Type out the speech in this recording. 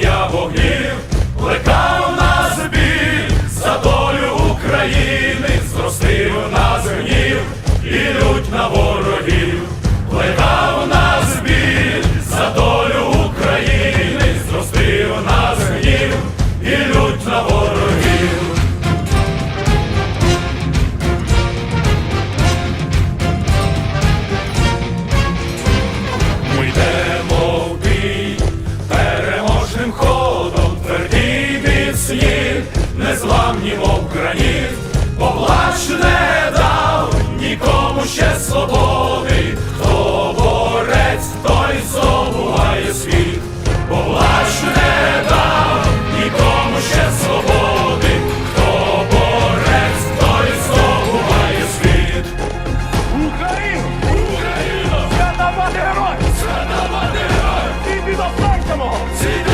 полум'я вогнів, лекав нас біль за долю України, зростив нас гнів і лють на ворогів. Поплач не дав нікому ще свободи, хто борець, той здобуває світ. Поплач не дав нікому ще свободи, хто борець, той здобуває світ. Україну! Україну! Свята мати герой! Свята мати герой! Зійди до